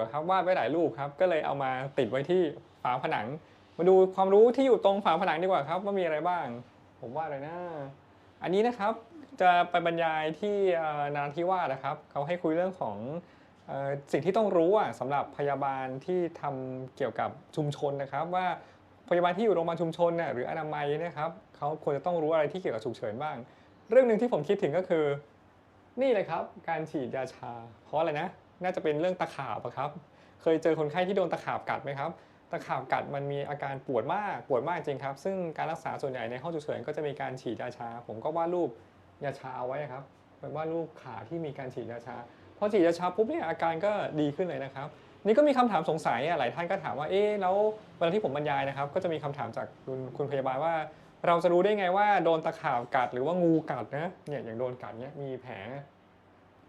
วาครับวาดไว้หลายรูปครับก็เลยเอามาติดไว้ที่ฝาผนัง มาดูความรู้ที่อยู่ตรงฝาผนังดีกว่าครับว่ามีอะไรบ้าง ผมวาอะไรนะ อันนี้นะครับจะไปบรรยายที่นราธิวาสนะครับเขาให้คุยเรื่องของสิ่งที่ต้องรู้อะสำหรับพยาบาลที่ทำเกี่ยวกับชุมชนนะครับ ว่าพยาบาลที่อยู่โรงพยาบาลชุมชนน่ะหรืออนามัยนะครับเขาควรจะต้องรู้อะไรที่เกี่ยวกับฉุกเฉินบ้าง เรื่องหนึ่งที่ผมคิดถึงก็คือ นี่เลยครับ การฉีดยาชา เพราะอะไรนะ น่าจะเป็นเรื่องตะขาบครับ เคยเจอคนไข้ที่โดนตะขาบกัดไหมครับตะขาบกัดมันมีอาการปวดมากปวดมากจริงครับ ซึ่งการรักษาส่วนใหญ่ในห้องฉุกเฉินก็จะมีการฉีดยาชา ผมก็วาดรูปยาชาเอาไว้ครับวาดรูปขาที่มีการฉีดยาชาพอฉีดยาชาปุ๊บเนี่ยอาการก็ดีขึ้นเลยนะครับ นี่ก็มีคำถามสงสัยอะหลายท่านก็ถามว่าเอ๊ะแล้วเวลาที่ผมบรรยายนะครับ ก็จะมีคำถามจากคุณคุณพยาบาลว่า เราจะรู้ได้ไงว่าโดนตะขาบกัดหรือว่างูกัดนะเนี่ยอย่างโดนกัดเนี่ยมีแผล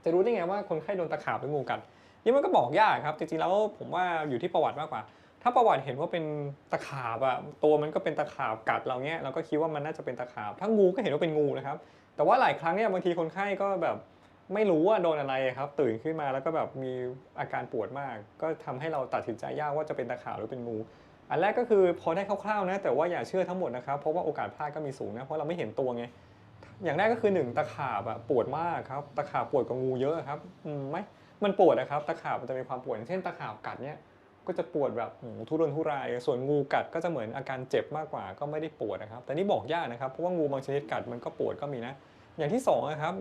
จะรู้ได้ไงว่าคนไข้โดนตะขาบหรืองูกัดนี่มันก็บอกยากครับ จริงๆแล้วผมว่าอยู่ที่ประวัติมากกว่า ถ้าประวัติเห็นว่าเป็นตะขาบอะตัวมันก็เป็นตะขาบกัดเราเนี้ยเราก็คิดว่ามันน่าจะเป็นตะขาบ ถ้างูก็เห็นว่าเป็นงูนะครับ แต่ว่าหลายครั้งเนี่ยบางทีคนไข้ก็แบบไม่รู้ว่าโดนอะไรครับ ตื่นขึ้นมาแล้วก็แบบมีอาการปวดมาก ก็ทำให้เราตัดสินใจยากว่าจะเป็นตะขาบหรือเป็นงูอันแรกก็คือพอได้คร่าวๆนะแต่ว่าอย่าเชื่อทั้งหมดนะครับเพราะว่าโอกาสพลาดก็มีสูงนะเพราะเราไม่เห็นตัวไง อย่างแรกก็คือหนึ่งตะขาบอะปวดมากครับตะขาบปวดกว่างูเยอะครับอืมไม่มันปวดนะครับตะขาบมันจะมีความปวดอย่างเช่นตะขาบกัดเนี่ยก็จะปวดแบบทุรนทุราย ส่วนงูกัดก็จะเหมือนอาการเจ็บมากกว่าก็ไม่ได้ปวดนะครับ แต่นี่บอกยากนะครับเพราะว่างูบางชนิดกัดมันก็ปวดก็มีนะ อย่างที่สองนะครับ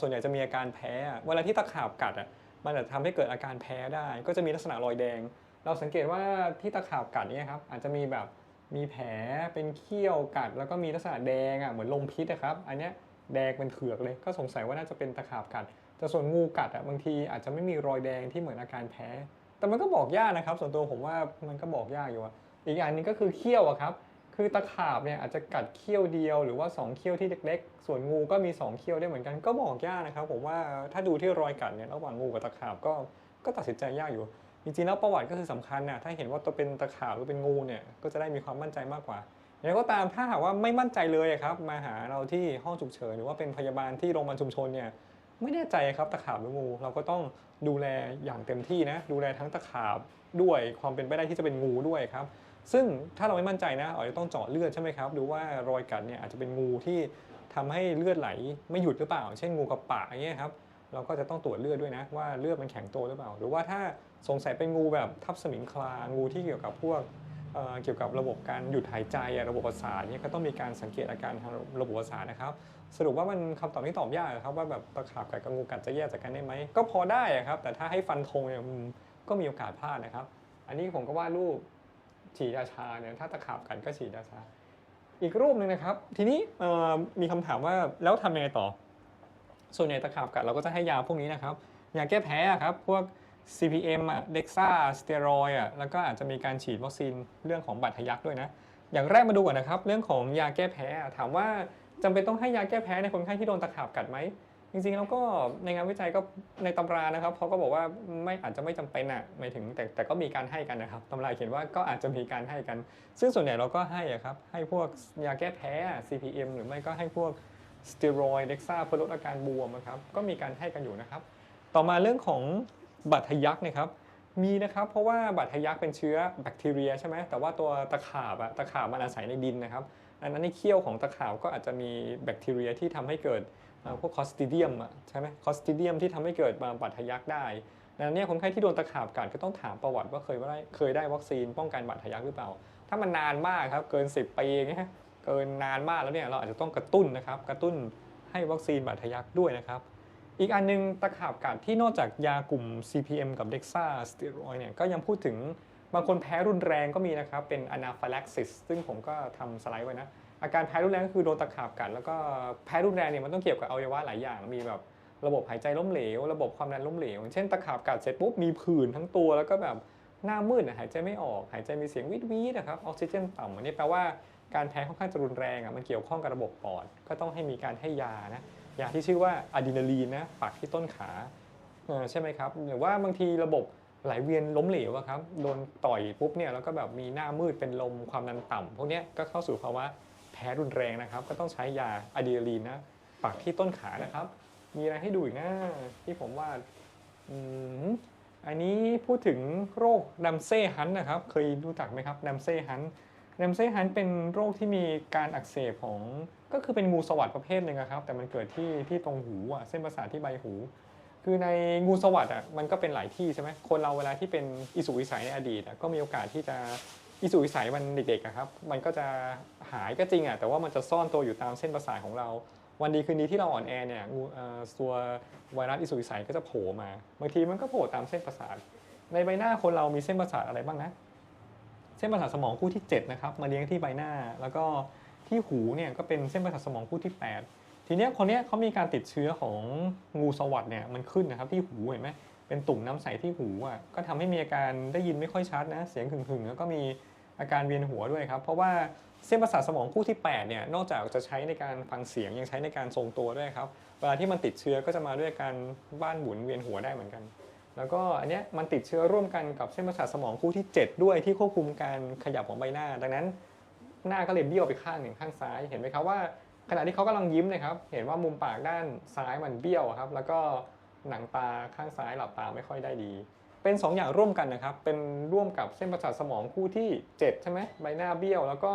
ส่วนใหญ่จะมีอาการแพ้เวลาที่ตะขาบกัดอะมันอาจจะทำให้เกิดอาการแพ้ได้ ก็จะมีลักษณะรอยแดง เราสังเกตว่าที่ตะขาบกัดเนี่ยครับอาจจะมีแบบ มีแผลเป็นเขี้ยวกัด แล้วก็มีลักษณะแดงอะเหมือนลมพิษนะครับ อันเนี้ยแดงเป็นเถือกเลย ก็สงสัยว่าน่าจะเป็นตะขาบกัด แต่ส่วนงูกัดอะบางทีอาจจะไม่มีรอยแดงที่เหมือนอาการแพ้ แต่มันก็บอกยากนะครับ ส่วนตัวผมว่ามันก็บอกยากอยู่อะอีกอย่างหนึงก็คือเขี้ยวอะครับ คือตะขาบเนี่ยอาจจะกัดเขี้ยวเดียวหรือว่า 2 เขี้ยวที่เล็กๆ ส่วนงูก็มี 2 เขี้ยวได้เหมือนกัน ก็บอกยากนะครับ ผมว่าถ้าดูที่รอยกัดเนี่ยระหว่างงูกับตะขาบก็ก็ตัดสินใจยากอยู่ จริงๆแล้วประวัติก็คือสำคัญนะถ้าเห็นว่าตัวเป็นตะขาบหรือเป็นงูเนี่ยก็จะได้มีความมั่นใจมากกว่าอย่างไรก็ตามถ้าหากว่าไม่มั่นใจเลยครับมาหาเราที่ห้องฉุกเฉินหรือว่าเป็นพยาบาลที่โรงพยาบาลชุมชนเนี่ยไม่แน่ใจครับตะขาบหรืองู เราก็ต้องดูแลอย่างเต็มที่นะดูแลทั้งตะขาบด้วยความเป็นไปได้ที่จะเป็นงูด้วยครับซึ่งถ้าเราไม่มั่นใจนะอาจจะต้องเจาะเลือดใช่ไหมครับดูว่ารอยกัดเนี่ยอาจจะเป็นงูที่ทำให้เลือดไหลไม่หยุดหรือเปล่า เช่นงูกับปาอย่างเงี้ยครับ เราก็จะต้องตรวจเลือดด้วยนะว่าเลือดมันแข็งตัวหรือเปล่า หรือว่าถ้าสงสัยเป็นงูแบบทับสมิงคลางูที่เกี่ยวกับพวกเเกี่ยวกับระบบการหยุดหายใจระบบประสาทเนี่ยก็ต้องมีการสังเกตอาการทางระบบประสาทนะครับ สรุปว่ามันคำตอบที่ตอบยากอะครับว่าแบบตะขาบกัดกับงูกัดจะแยกจากกันได้ไหมก็พอได้ครับ แต่ถ้าให้ฟันธงเนี่ยก็มีโอกาสพลาดนะครับ อันนี้ผมก็วาดรูปฉีดยาชาเนี่ยถ้าตะขาบกัดก็ฉีดยาชา อีกรูปหนึ่งนะครับ ทีนี้มีคำถามว่าแล้วทำยังไงต่อ ส่วนใหญ่ตะขาบกัดเราก็จะให้ยาพวกนี้นะครับ ยาแก้แพ้อะครับ พวก CPM อะเด็กซ่าสเตียรอยอะแล้วก็อาจจะมีการฉีดวัคซีนเรื่องของบาดทะยักด้วยนะ อย่างแรกมาดูก่อนนะครับ เรื่องของยาแก้แพ้อะถามว่าจำเป็นต้องให้ยาแก้แพ้ในคนไข้ที่โดนตะขาบกัดไหม จริงๆแล้วก็ในงานวิจัยก็ในตำรานะครับเขาก็บอกว่าไม่อาจจะไม่จำเป็นอะหมายถึงแต่แต่ก็มีการให้กันนะครับตำราเขียนว่าก็อาจจะมีการให้กัน ซึ่งส่วนใหญ่เราก็ให้อะครับให้พวกยาแก้แพ้อะ CPM หรือไม่ก็ให้พวก สเตียรอยด์เด็กซ่าเพื่อลดอาการบวมอะครับก็มีการให้กันอยู่นะครับ ต่อมาเรื่องของบาดทะยักนะครับมีนะครับ เพราะว่าบาดทะยักเป็นเชื้อแบคทีเรียใช่ไหมแต่ว่าตัวตะขาบอะตะขาบมันอาศัยในดินนะครับอันนั้นในเขี้ยวของตะขาบก็อาจจะมีแบคทีเรียที่ทำให้เกิดพวกคอสติเดียมอะใช่ไหมคอสติเดียมที่ทำให้เกิดบาดทะยักได้ดังนั้นเนี่ยคนไข้ที่โดนตะขาบกัดก็ต้องถามประวัติว่าเคยได้เคยได้วัคซีนป้องกันบาดทะยักหรือเปล่า ถ้ามันนานมากครับเกิน 10ปีอย่างเงี้ย เกินนานมากแล้วเนี่ยเราอาจจะต้องกระตุ้นนะครับกระตุ้นให้วัคซีนบาดทะยักด้วยนะครับอีกอันนึงตะขาบกัดที่นอกจากยากลุ่ม CPM กับ Dexa สเตียรอยเนี่ยก็ยังพูดถึงบางคนแพ้รุนแรงก็มีนะครับ เป็น anaphylaxis ซึ่งผมก็ทำสไลด์ไว้นะ อาการแพ้รุนแรงก็คือโดนตะขาบกัด แล้วก็แพ้รุนแรงเนี่ยมันต้องเกี่ยวกับอวัยวะหลายอย่าง มีแบบระบบหายใจล้มเหลว ระบบความดันล้มเหลว เช่นตะขาบกัดเสร็จปุ๊บมีผื่นทั้งตัวแล้วก็แบบหน้ามืดหายใจไม่ออก หายใจมีเสียงวิดวิดนะครับออกซิเจนต่ำอันนี้แปลว่า การแพ้ค่อนข้างจะรุนแรงอะมันเกี่ยวข้องกับระบบปอด ก็ต้องให้มีการให้ยานะยาที่ชื่อว่าอะดรีนาลีนนะปักที่ต้นขาใช่ไหมครับหรือว่าบางทีระบบไหลเวียนล้มเหลวครับโดนต่อยปุ๊บเนี่ยแล้วก็แบบมีหน้ามืดเป็นลมความดันต่ำพวกนี้ก็เข้าสู่ภาวะแพ้รุนแรงนะครับ ก็ต้องใช้ยาอะดรีนาลีนนะปักที่ต้นขานะครับ มีอะไรให้ดูอีกนะที่ผมว่าอันนี้พูดถึงโรคดัมเซ่ฮันนะครับ เคยรู้จักไหมครับดัมเซ่ฮัน ดัมเซ่ฮันเป็นโรคที่มีการอักเสบของก็คือเป็นงูสวัสดประเภทหนึ่งครับ แต่มันเกิดที่ที่ตรงหูอะเส้นประสาทที่ใบหู คือในงูสวัสดอะมันก็เป็นหลายที่ใช่ไหมคนเราเวลาที่เป็นอิสุอิสัยในอดีตอะก็มีโอกาสที่จะอิสุอิสัยมันเด็กๆครับ มันก็จะหายก็จริงอะแต่ว่ามันจะซ่อนตัวอยู่ตามเส้นประสาทของเรา วันดีคืนดีที่เราอ่อนแอเนี่ยตัวไวรัสอิสุอิสัยก็จะโผล่มาบางทีมันก็โผล่ตามเส้นประสาทในใบหน้าคนเรามีเส้นประสาทอะไรบ้างนะ เส้นประสาทสมองคู่ที่7นะครับมาเลี้ยงที่ใบหน้า แล้วก็ที่หูเนี่ยก็เป็นเส้นประสาทสมองคู่ที่ 8 ทีเนี้ยคนเนี้ยเขามีการติดเชื้อของงูสวัสด์เนี่ยมันขึ้นนะครับที่หูเห็นไหมเป็นตุ่มน้ำใสที่หูอะก็ทำให้มีอาการได้ยินไม่ค่อยชัดนะเสียงหึ่งๆแล้วก็มีอาการเวียนหัวด้วยครับ เพราะว่าเส้นประสาทสมองคู่ที่ 8 เนี่ย นอกจากจะใช้ในการฟังเสียงยังใช้ในการทรงตัวด้วยครับ เวลาที่มันติดเชื้อก็จะมาด้วยการบ้านหมุนเวียนหัวได้เหมือนกัน แล้วก็อันเนี้ยมันติดเชื้อร่วมกันกับเส้นประสาทสมองคู่ที่ 7 ด้วยที่ควบคุมการขยับของใบหน้า ดังนั้นหน้าก็เลยเบี้ยวไปข้างหนึ่งข้างซ้ายเห็นไหมครับว่าขณะที่เขากำลังยิ้มนะครับ เห็นว่ามุมปากด้านซ้ายมันเบี้ยวครับ แล้วก็หนังตาข้างซ้ายหลับตาไม่ค่อยได้ดี เป็น 2 อย่างร่วมกันนะครับ เป็นร่วมกับเส้นประสาทสมองคู่ที่ 7 ใช่ไหมใบหน้าเบี้ยว แล้วก็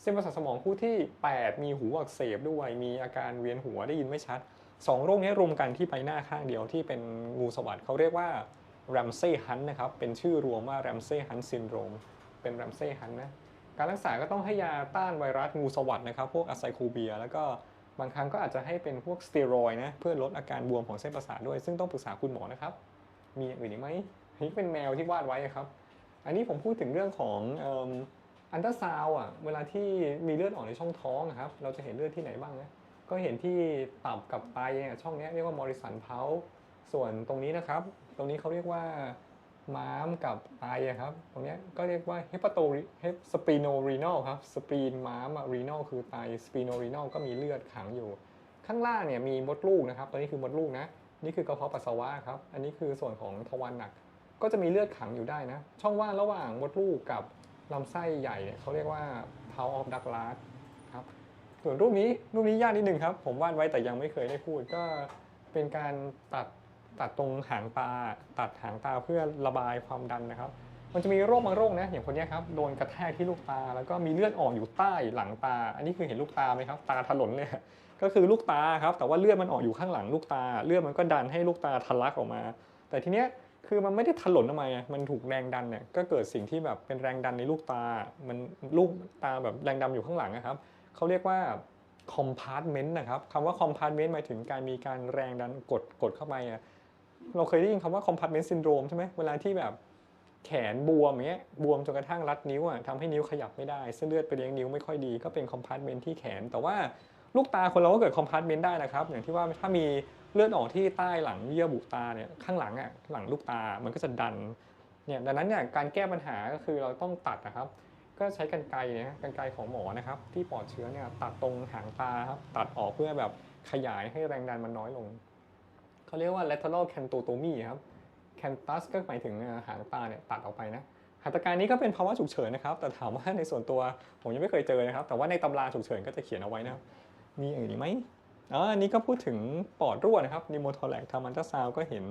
เส้นประสาทสมองคู่ที่ 8 มีหูอักเสบด้วย มีอาการเวียนหัวได้ยินไม่ชัด สองโรคนี้รวมกันที่ใบหน้าข้างเดียวที่เป็นงูสวัสด์เขาเรียกว่า r a m s e y Hunt นะครับ เป็นชื่อรวมว่า r a m s e y Hunt Syndrome เป็น r a m s e y Hunt นะ การรักษาก็ต้องให้ยาต้านไวรัสงูสวัสด์นะครับ พวกอะไซโคเบีย แล้วก็บางครั้งก็อาจจะให้เป็นพวกสเตียรอยนะ เพื่อลดอาการบวมของเส้นประสาทด้วย ซึ่งต้องปรึกษาคุณหมอนะครับ มีอย่างอื่นอีกไหมนี่เป็นแมวที่วาดไว้ครับ อันนี้ผมพูดถึงเรื่องของอันตราซาวอะ เวลาที่มีเลือดออกในช่องท้องอะครับ เราจะเห็นเลือดที่ไหนบ้างนะ ก็เห็นที่ตับกับไตเนี่ยช่องนี้เรียกว่ามอริสันเพาส่วนตรงนี้นะครับ ตรงนี้เขาเรียกว่าม้ามกับไตอะครับ ตรงนี้ก็เรียกว่าเฮปาโตเฮปสปีโนรีนอลครับสปีนม้ามรีนอลคือไตสปีโนรีนอลก็มีเลือดขังอยู่ ข้างล่างเนี่ยมีมดลูกนะครับตัวนี้คือมดลูกนะ นี่คือกระเพาะปัสสาวะครับ อันนี้คือส่วนของทวารหนัก ก็จะมีเลือดขังอยู่ได้นะ ช่องว่างระหว่างมดลูกกับลำไส้ใหญ่เนี่ยเขาเรียกว่า p o w of Douglas ส่วนรูปนี้รูปนี้ยากนิดนึงครับ ผมวาดไว้แต่ยังไม่เคยได้พูดก็เป็นการตัดตัดตรงหางตา ตัดหางตาเพื่อระบายความดันนะครับ มันจะมีโรคบางโรคนะอย่างคนนี้ครับโดนกระแทกที่ลูกตา แล้วก็มีเลือดออกอยู่ใต้หลังตา อันนี้คือเห็นลูกตาไหมครับ ตาถลนเลยก็คือลูกตาครับ แต่ว่าเลือดมันออกอยู่ข้างหลังลูกตา เลือดมันก็ดันให้ลูกตาทะลักออกมา แต่ทีเนี้ยคือมันไม่ได้ถลนออกมาไงมันถูกแรงดันเนี่ยก็เกิดสิ่งที่แบบเป็นแรงดันในลูกตา มันลูกตาแบบแรงดันอยู่ข้างหลังนะครับ เขาเรียกว่า compartment นะครับคำว่า compartment หมายถึงการมีการแรงดันกดกดเข้าไปอะเราเคยได้ยินคำว่า compartment syndrome ใช่ไหมเวลาที่แบบแขนบวมอย่างเงี้ยบวมจนกระทั่งรัดนิ้วอะทำให้นิ้วขยับไม่ได้เส้นเลือดไปเลี้ยงนิ้วไม่ค่อยดีก็เป็น compartment ที่แขน แต่ว่าลูกตาคนเราก็เกิด compartment ได้นะครับ อย่างที่ว่าถ้ามีเลือดออกที่ใต้หลังเยื่อบุตาเนี่ยข้างหลังอะหลังลูกตามันก็จะดันเนี่ยดังนั้นเนี่ยการแก้ปัญหาก็คือเราต้องตัดนะครับ ก็ใช้กันไกรนะกันไกรของหมอนะครับ ที่ปลอดเชื้อเนี่ยตัดตรงหางตาครับตัดออกเพื่อแบบขยายให้แรงดันมันน้อยลง เขาเรียกว่า lateral cantotomy ครับ canthus ก็หมายถึงหางตาเนี่ยตัดออกไปนะหัตถการนี้ก็เป็นภาวะฉุกเฉินนะครับ แต่ถามว่าในส่วนตัวผมยังไม่เคยเจอนะครับ แต่ว่าในตำราฉุกเฉินก็จะเขียนเอาไว้นะครับ มีอื่นอีกไหมอ๋ออันนี้ก็พูดถึงปอดรั่วนะครับนิโมโทแลกทำอันตราซาวก็เห็น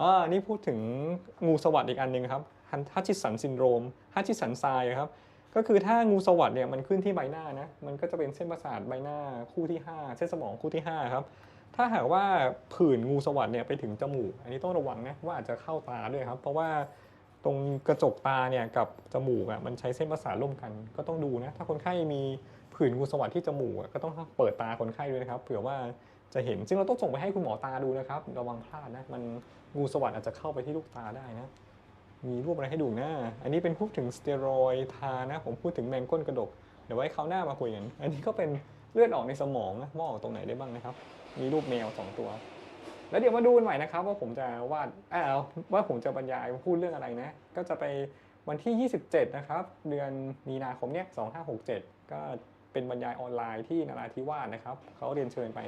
อ๋อนี่พูดถึงงูสวัสดอีกอันหนึ่งครับฮัตชิสันซินโดรมฮัตชิสันไซครับ ก็คือถ้างูสวัสด์เนี่ยมันขึ้นที่ใบหน้านะมันก็จะเป็นเส้นประสาทใบหน้าคู่ที่ 5 เส้นสมองคู่ที่ 5 ครับ ถ้าหากว่าผื่นงูสวัสด์เนี่ยไปถึงจมูก อันนี้ต้องระวังนะว่าอาจจะเข้าตาด้วยครับ เพราะว่าตรงกระจกตาเนี่ยกับจมูกอะมันใช้เส้นประสาทร่วมกัน ก็ต้องดูนะถ้าคนไข้มีผื่นงูสวัสด์ที่จมูกอะก็ต้องเปิดตาคนไข้ด้วยนะครับเผื่อว่าจะเห็นซึ่งเราต้องส่งไปให้คุณหมอตาดูนะครับ ระวังพลาดนะมันงูสวัสด์อาจจะเข้าไปที่ลูกตาได้นะ มีรูปอะไรให้ดูนะอันนี้เป็นพูดถึงสเตียรอยด์ทานะ ผมพูดถึงแมงก้นกระดก เดี๋ยวไว้คราวหน้ามาคุยกัน อันนี้ก็เป็นเลือดออกในสมองนะว่าออกตรงไหนได้บ้างนะครับ มีรูปแมวสองตัว แล้วเดี๋ยวมาดูกันใหม่นะครับ ว่าผมจะวาดอ้าวว่าผมจะบรรยายพูดเรื่องอะไรนะ ก็จะไปวันที่ 27 นะครับ เดือนมีนาคมเนี้ย2567 ก็เป็นบรรยายออนไลน์ที่นราธิวาสนะครับ เขาเรียนเชิญไป